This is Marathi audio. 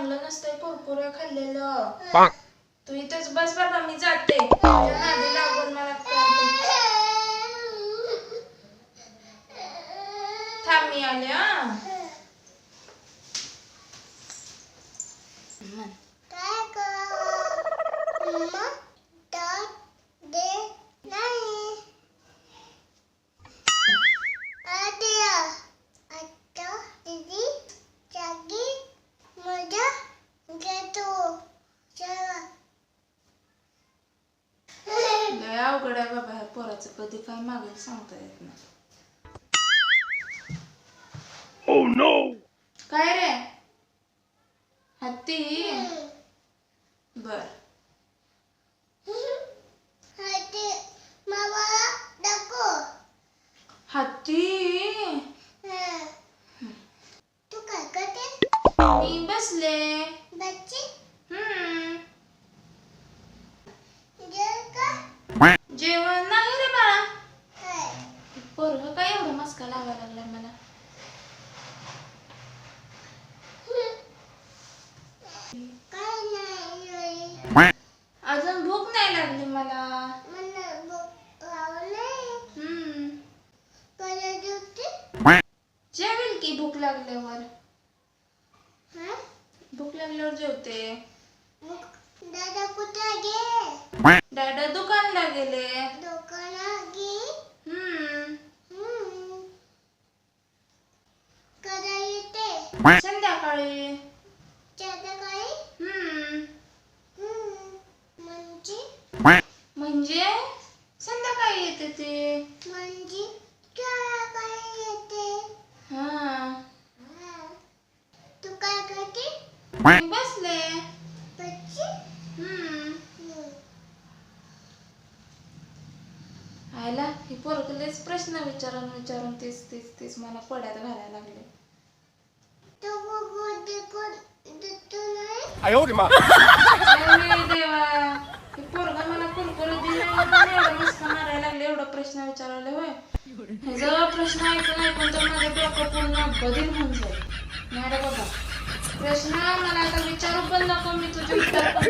चांगलं नसतंय कुरकुरे खाल्लेलं. तू इथेच बस बाबा मी जाते. तुझ्या नादी लागून मला कळतं. थांब मी आले हा. म्हण. काय मम्मा? अवघड आहे बाबा ह्या पोराचं कधी काय मागेल सांगता येत नाही काय रे हत्ती बर हाते मामाला दाखव हत्ती तू काय करते मी बसले बच्ची हम्म जेल का जेवण नाही रे बाळा काय पोरग काय एवढं मस्का लावायला लागलाय मला काय नाही अजून भूक नाही लागली मला मला भूक लागली हम्म कधी दुखते जेवेल की भूक लागल्यावर. हा? भूक लागल्यावर जेवते. दादा कुठे गे डॅडा दुकानला गेले. गे हम्म. हम्म. कधी येते? संध्याकाळी. संध्याकाळी? हम्म. हम्म. म्हणजे? म्हणजे? संध्याकाळी येते ते. म्हणजे संध्याकाळी येते हा हा. तू काय करते मी बसले. आयला ही पोरकलेच प्रश्न विचारून विचारून तीच तीच तीच मला पड्यात घालायला लागले. देवा. हे पोरगा मला कुरकुर दिले मारायला लागले एवढा प्रश्न विचारले होय. हे प्रश्न ऐकून ऐकून तर माझं डोकं पूर्ण बदल होऊन जाईल. नाही रे प्रश्न मला आता विचारू पण नको मी तुझे उत्तर पण